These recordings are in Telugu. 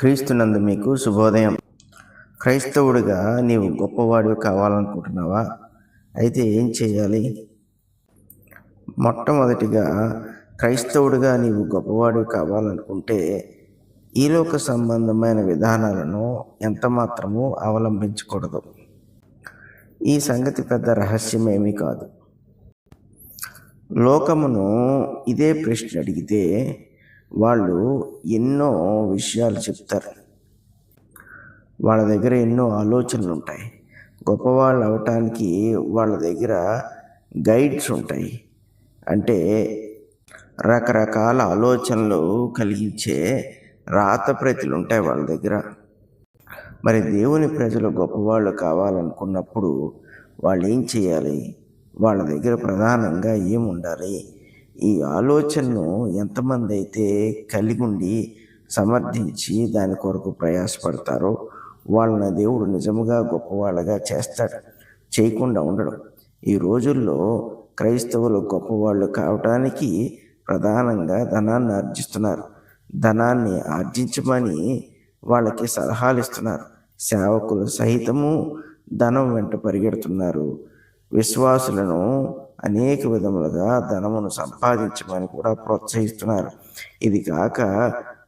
క్రీస్తునందు మీకు శుభోదయం. క్రైస్తవుడిగా నీవు గొప్పవాడివి కావాలనుకుంటున్నావా? అయితే ఏం చేయాలి? మొట్టమొదటిగా క్రైస్తవుడిగా నీవు గొప్పవాడివి కావాలనుకుంటే ఈలోక సంబంధమైన విధానాలను ఎంత మాత్రము అవలంబించకూడదు. ఈ సంగతి పెద్ద రహస్యమేమీ కాదు. లోకమును ఇదే ప్రశ్న అడిగితే వాళ్ళు ఎన్నో విషయాలు చెప్తారు. వాళ్ళ దగ్గర ఎన్నో ఆలోచనలు ఉంటాయి. గొప్పవాళ్ళు అవటానికి వాళ్ళ దగ్గర గైడ్స్ ఉంటాయి. అంటే రకరకాల ఆలోచనలు కలిగించే రాత ప్రతులు ఉంటాయి వాళ్ళ దగ్గర. మరి దేవుని ప్రజలు గొప్పవాళ్ళు కావాలనుకున్నప్పుడు వాళ్ళు ఏం చేయాలి? వాళ్ళ దగ్గర ప్రధానంగా ఏముండాలి? ఈ ఆలోచనను ఎంతమంది అయితే కలిగి ఉండి సమర్థించి దాని కొరకు ప్రయాసపడతారో వాళ్ళని దేవుడు నిజముగా గొప్పవాళ్ళగా చేస్తాడు చేయకుండా ఉండడం. ఈ రోజుల్లో క్రైస్తవులు గొప్పవాళ్ళు కావటానికి ప్రధానంగా ధనాన్ని ఆర్జిస్తున్నారు. ధనాన్ని ఆర్జించమని వాళ్ళకి సలహాలు ఇస్తున్నారు. సేవకులు సహితము ధనం వెంట పరిగెడుతున్నారు. విశ్వాసులను అనేక విధములుగా ధనమును సంపాదించమని కూడా ప్రోత్సహిస్తున్నారు. ఇది కాక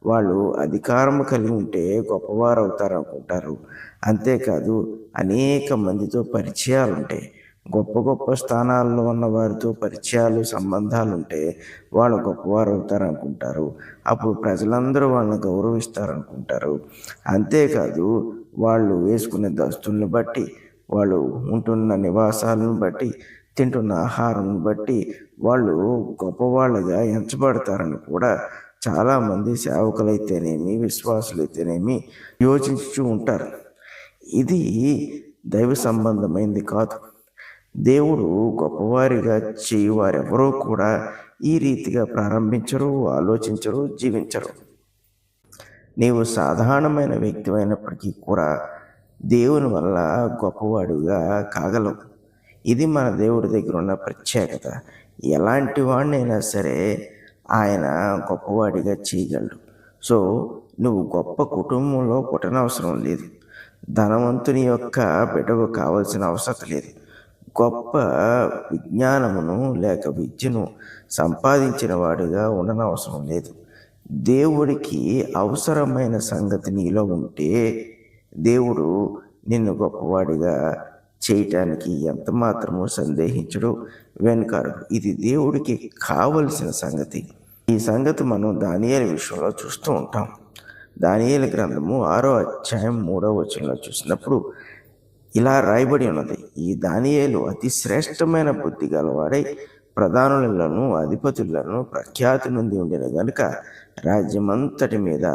వాళ్ళు అధికారము కలిగి ఉంటే గొప్పవారు అవుతారు అనుకుంటారు. అంతేకాదు అనేక మందితో పరిచయాలు ఉంటాయి గొప్ప గొప్ప స్థానాల్లో ఉన్న వారితో పరిచయాలు సంబంధాలు ఉంటే వాళ్ళు గొప్పవారు అవుతారు అనుకుంటారు. అప్పుడు ప్రజలందరూ వాళ్ళని గౌరవిస్తారు అనుకుంటారు. అంతేకాదు వాళ్ళు వేసుకునే దస్తుల్ని బట్టి వాళ్ళు ఉంటున్న నివాసాలను బట్టి తింటున్న ఆహారం బట్టి వాళ్ళు గొప్పవాళ్ళుగా ఎంచబడతారని కూడా చాలామంది సేవకులైతేనేమి విశ్వాసులైతేనేమి యోచించుతూ ఉంటారు. ఇది దైవ సంబంధమైంది కాదు. దేవుడు గొప్పవారిగా చేయువారెవరూ కూడా ఈ రీతిగా ప్రారంభించరు ఆలోచించరు జీవించరు. నీవు సాధారణమైన వ్యక్తి అయినప్పటికీ కూడా దేవుని వల్ల గొప్పవాడుగా కాగలవు. ఇది మన దేవుడి దగ్గర ఉన్న ప్రత్యేకత. ఎలాంటి వాడినైనా సరే ఆయన గొప్పవాడిగా చేయగలడు. సో నువ్వు గొప్ప కుటుంబంలో పుట్టనవసరం లేదు. ధనవంతుని యొక్క బిడ్డకు కావాల్సిన అవసరం లేదు. గొప్ప విజ్ఞానమును లేక విద్యను సంపాదించిన వాడిగా ఉండనవసరం లేదు. దేవుడికి అవసరమైన సంగతి నీలో ఉంటే దేవుడు నిన్ను గొప్పవాడిగా చేయటానికి ఎంత మాత్రమో సందేహించడు. వెనుకారు ఇది దేవుడికి కావలసిన సంగతి. ఈ సంగతి మనం దానియాల విషయంలో చూస్తూ ఉంటాం. దానియాల గ్రంథము ఆరో అధ్యాయం మూడో వచనంలో చూసినప్పుడు ఇలా రాయబడి ఉన్నది. ఈ దానియేలు అతి శ్రేష్టమైన బుద్ధి గలవాడై ప్రధానులను అధిపతులను ప్రఖ్యాతి నుండి ఉండిన గనుక రాజ్యమంతటి మీద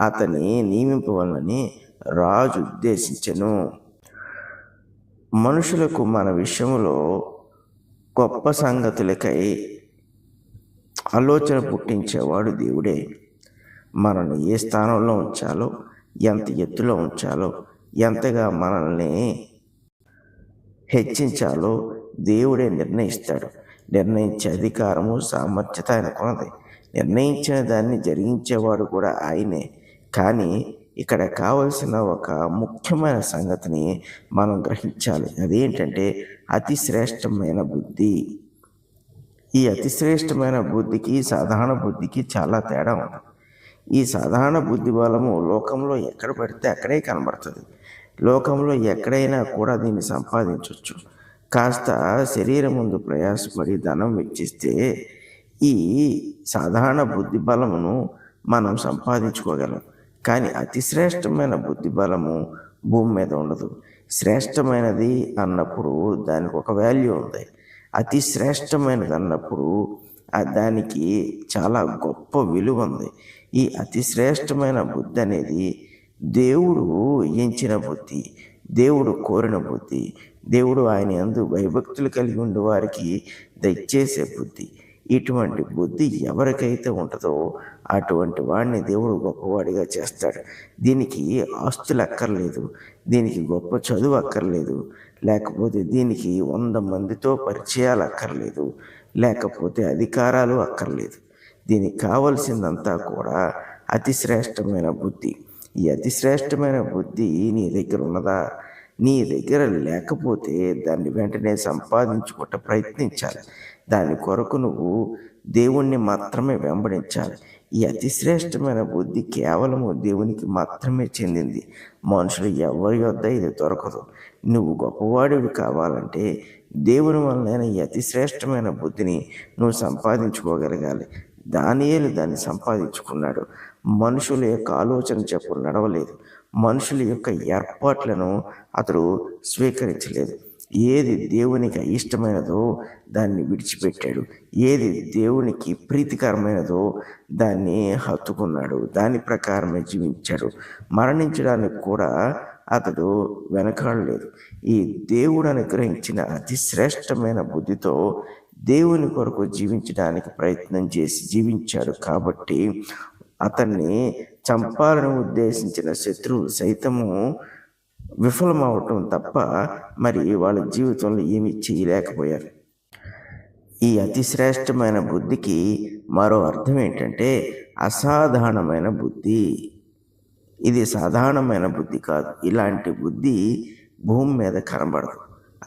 అతని నియమింపవలని రాజు ఉద్దేశించను. మనుషులకు మన విషయంలో గొప్ప సంగతులకై ఆలోచన పుట్టించేవాడు దేవుడే. మనల్ని ఏ స్థానంలో ఉంచాలో ఎంత ఎత్తులో ఉంచాలో ఎంతగా మనల్ని హెచ్చించాలో దేవుడే నిర్ణయిస్తాడు. నిర్ణయించే అధికారము సామర్థ్యత ఆయనకున్నది. నిర్ణయించిన దాన్ని జరిగించేవాడు కూడా ఆయనే. కానీ ఇక్కడ కావలసిన ఒక ముఖ్యమైన సంగతిని మనం గ్రహించాలి. అదేంటంటే అతి శ్రేష్టమైన బుద్ధి. ఈ అతి శ్రేష్టమైన బుద్ధికి సాధారణ బుద్ధికి చాలా తేడా ఉంది. ఈ సాధారణ బుద్ధి బలము లోకంలో ఎక్కడ పడితే అక్కడే కనబడుతుంది. లోకంలో ఎక్కడైనా కూడా దీన్ని సంపాదించవచ్చు కాస్త శరీరం ముందు ప్రయాసపడి ధనం వెచ్చిస్తే ఈ సాధారణ బుద్ధి బలమును మనం సంపాదించుకోగలం. కానీ అతి శ్రేష్టమైన బుద్ధి బలము భూమి మీద ఉండదు. శ్రేష్టమైనది అన్నప్పుడు దానికి ఒక వాల్యూ ఉంది. అతి శ్రేష్టమైనది అన్నప్పుడు దానికి చాలా గొప్ప విలువ ఉంది. ఈ అతి శ్రేష్టమైన బుద్ధి అనేది దేవుడు ఎంచిన బుద్ధి దేవుడు కోరిన బుద్ధి దేవుడు ఆయన ఎందు భయభక్తులు కలిగి ఉండే వారికి దయచేసే బుద్ధి. ఇటువంటి బుద్ధి ఎవరికైతే ఉంటుందో అటువంటి వాడిని దేవుడు గొప్పవాడిగా చేస్తాడు. దీనికి ఆస్తులు అక్కర్లేదు దీనికి గొప్ప చదువు అక్కర్లేదు లేకపోతే దీనికి వంద మందితో పరిచయాలు అక్కర్లేదు లేకపోతే అధికారాలు అక్కర్లేదు. దీనికి కావలసిందంతా కూడా అతి శ్రేష్టమైన బుద్ధి. ఈ అతి శ్రేష్టమైన బుద్ధి నీ దగ్గర ఉన్నదా? నీ దగ్గర లేకపోతే దాన్ని వెంటనే సంపాదించుకుంట ప్రయత్నించాలి. దాని కొరకు నువ్వు దేవుణ్ణి మాత్రమే వెంబడించాలి. ఈ అతి శ్రేష్టమైన బుద్ధి కేవలము దేవునికి మాత్రమే చెందింది. మనుషులు ఎవరి వద్ద ఇది దొరకదు. నువ్వు గొప్పవాడివి కావాలంటే దేవుని వలన ఈ అతి శ్రేష్టమైన బుద్ధిని నువ్వు సంపాదించుకోగలగాలి. దానియేలు దాన్ని సంపాదించుకున్నాడు. మనుషుల యొక్క ఆలోచన చెప్పు నడవలేదు. మనుషుల యొక్క ఏర్పాట్లను అతడు స్వీకరించలేదు. ఏది దేవునికి ఇష్టమైనదో దాన్ని విడిచిపెట్టాడు. ఏది దేవునికి ప్రీతికరమైనదో దాన్ని హత్తుకున్నాడు. దాని ప్రకారమే జీవించాడు. మరణించడానికి కూడా అతడు వెనకాడలేదు. ఈ దేవుడు అనుగ్రహించిన అతి శ్రేష్టమైన బుద్ధితో దేవుని కొరకు జీవించడానికి ప్రయత్నం చేసి జీవించాడు. కాబట్టి అతన్ని చంపాలని ఉద్దేశించిన శత్రువు సైతము విఫలమవటం తప్ప మరి వాళ్ళ జీవితంలో ఏమీ చేయలేకపోయారు. ఈ అతి శ్రేష్టమైన బుద్ధికి మరో అర్థం ఏంటంటే అసాధారణమైన బుద్ధి. ఇది సాధారణమైన బుద్ధి కాదు. ఇలాంటి బుద్ధి భూమి మీద కనబడదు.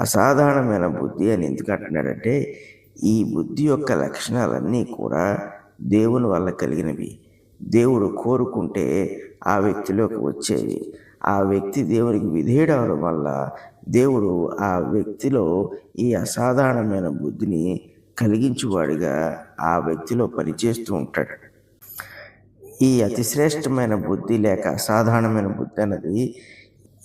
అసాధారణమైన బుద్ధి అని ఎందుకు అంటున్నాడంటే ఈ బుద్ధి యొక్క లక్షణాలన్నీ కూడా దేవుని వల్ల కలిగినవి. దేవుడు కోరుకుంటే ఆ వ్యక్తిలోకి వచ్చేవి. ఆ వ్యక్తి దేవునికి విధేయడవడం వల్ల దేవుడు ఆ వ్యక్తిలో ఈ అసాధారణమైన బుద్ధిని కలిగించువాడిగా ఆ వ్యక్తిలో పనిచేస్తూ ఉంటాడు. ఈ అతి శ్రేష్టమైన బుద్ధి లేక అసాధారణమైన బుద్ధి అన్నది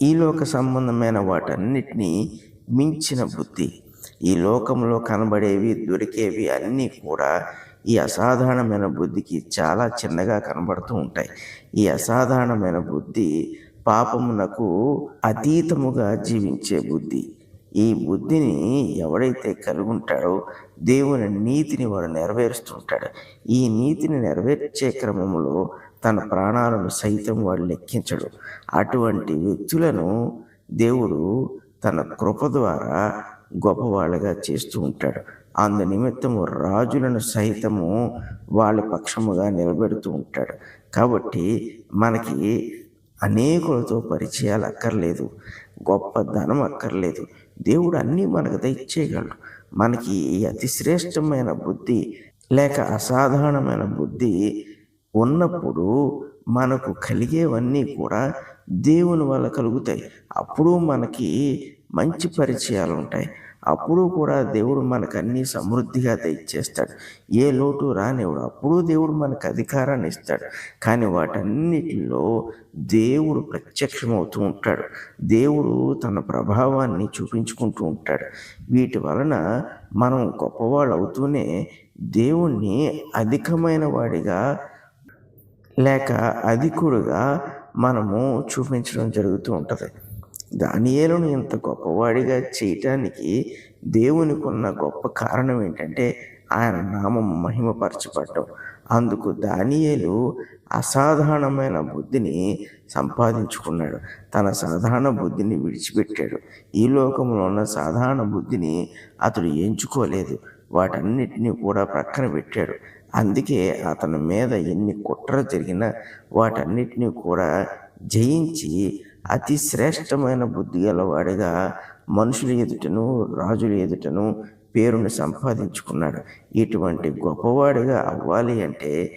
ఈ లోక సంబంధమైన వాటన్నిటినీ మించిన బుద్ధి. ఈ లోకంలో కనబడేవి దొరికేవి అన్నీ కూడా ఈ అసాధారణమైన బుద్ధికి చాలా చిన్నగా కనబడుతూ ఉంటాయి. ఈ అసాధారణమైన బుద్ధి పాపమునకు అతీతముగా జీవించే బుద్ధి. ఈ బుద్ధిని ఎవడైతే కలిగి ఉంటాడో దేవుని నీతిని వాడు నెరవేరుస్తుంటాడు. ఈ నీతిని నెరవేర్చే క్రమంలో తన ప్రాణాలను సైతం వాడు లెక్కించడు. అటువంటి వ్యక్తులను దేవుడు తన కృప ద్వారా గొప్పవాళ్ళగా చేస్తూ ఉంటాడు. అందు నిమిత్తము రాజులను సైతము వాళ్ళ పక్షముగా నిలబెడుతూ ఉంటాడు. కాబట్టి మనకి అనేకులతో పరిచయాలు అక్కర్లేదు గొప్ప ధనం అక్కర్లేదు. దేవుడు అన్నీ మనకు దయచేయగలడు మనకి అతిశ్రేష్టమైన అతి శ్రేష్టమైన బుద్ధి లేక అసాధారణమైన బుద్ధి ఉన్నప్పుడు మనకు కలిగేవన్నీ కూడా దేవుని వల్ల కలుగుతాయి. అప్పుడు మనకి మంచి పరిచయాలు ఉంటాయి. అప్పుడు కూడా దేవుడు మనకు అన్ని సమృద్ధిగా తెచ్చేస్తాడు. ఏ లోటు రానివ్వడు. అప్పుడు దేవుడు మనకు అధికారాన్ని ఇస్తాడు. కానీ వాటన్నిటిలో దేవుడు ప్రత్యక్షమవుతూ ఉంటాడు. దేవుడు తన ప్రభావాన్ని చూపించుకుంటూ ఉంటాడు. వీటి వలన మనం గొప్పవాళ్ళు అవుతూనే దేవుణ్ణి అధికమైన వాడిగా లేక అధికుడుగా మనము చూపించడం జరుగుతూ ఉంటుంది. దానియేలును ఇంత గొప్పవాడిగా చేయటానికి దేవునికి ఉన్న గొప్ప కారణం ఏంటంటే ఆయన నామం మహిమపరచబడటం అందుకు దానియేలు అసాధారణమైన బుద్ధిని సంపాదించుకున్నాడు. తన సాధారణ బుద్ధిని విడిచిపెట్టాడు. ఈ లోకంలో ఉన్న సాధారణ బుద్ధిని అతడు ఎంచుకోలేదు. వాటన్నిటినీ కూడా ప్రక్కన పెట్టాడు. అందుకే అతని మీద ఎన్ని కుట్ర జరిగినా వాటన్నిటినీ కూడా జయించి అతి శ్రేష్టమైన బుద్ధి గలవాడిగా మనుషుల ఎదుటను రాజుల ఎదుటను పేరును సంపాదించుకున్నాడు. ఇటువంటి గొప్పవాడిగా అవ్వాలి అంటే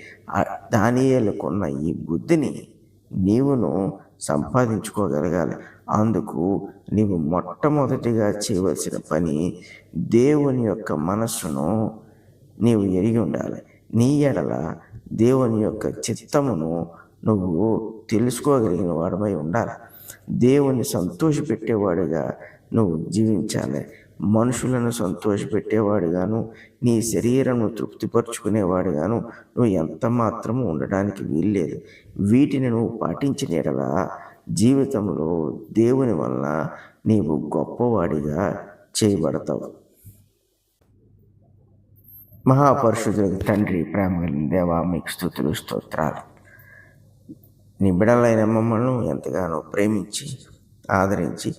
దానియేలుకున్న ఈ బుద్ధిని నీవును సంపాదించుకోగలగాలి. అందుకు నీవు మొట్టమొదటిగా చేయవలసిన పని దేవుని యొక్క మనస్సును నీవు ఎరిగి ఉండాలి. నీ ఎడల దేవుని యొక్క చిత్తమును నువ్వు తెలుసుకోగలిగిన వాడమై ఉండాలి. దేవుని సంతోషపెట్టేవాడిగా నువ్వు జీవించాలి. మనుషులను సంతోషపెట్టేవాడుగాను నీ శరీరము తృప్తిపరుచుకునేవాడుగాను నువ్వు ఎంత మాత్రము ఉండడానికి వీల్లేదు. వీటిని నువ్వు పాటించిన ఎడలా జీవితంలో దేవుని వలన నీవు గొప్పవాడిగా చేయబడతావు. మహాపరుషుడు తండ్రి ప్రేమ దేవా మీకు స్థుతులు స్తోత్రాలు. నిబిడలైన మమ్మల్ని ఎంతగానో ప్రేమించి ఆదరించి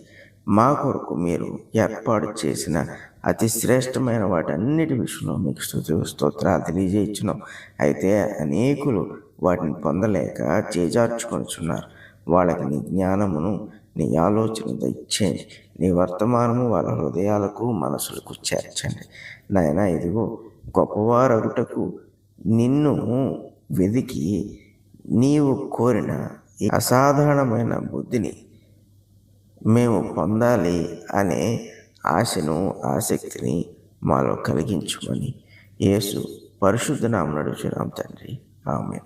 మా కొరకు మీరు ఏర్పాటు చేసిన అతి శ్రేష్టమైన వాటన్నిటి విషయంలో మీకు స్థుతి స్తోత్రాలు తెలియజేయించున్నాం. అయితే అనేకులు వాటిని పొందలేక చేజార్చుకొనిచున్నారు. వాళ్ళకి నీ జ్ఞానమును నీ ఆలోచన దయచేయండి. నీ వర్తమానము వాళ్ళ హృదయాలకు మనసులకు చేర్చండి. నాయన ఇదిగో గొప్పవారగుటకు నిన్ను వెదికి నీవు కోరిన ఈ అసాధారణమైన బుద్ధిని మేము పొందాలి అనే ఆశను ఆసక్తిని మాలో కలిగించుకొని యేసు పరిశుద్ధ నామం నడుచున్నాం తండ్రి. ఆమె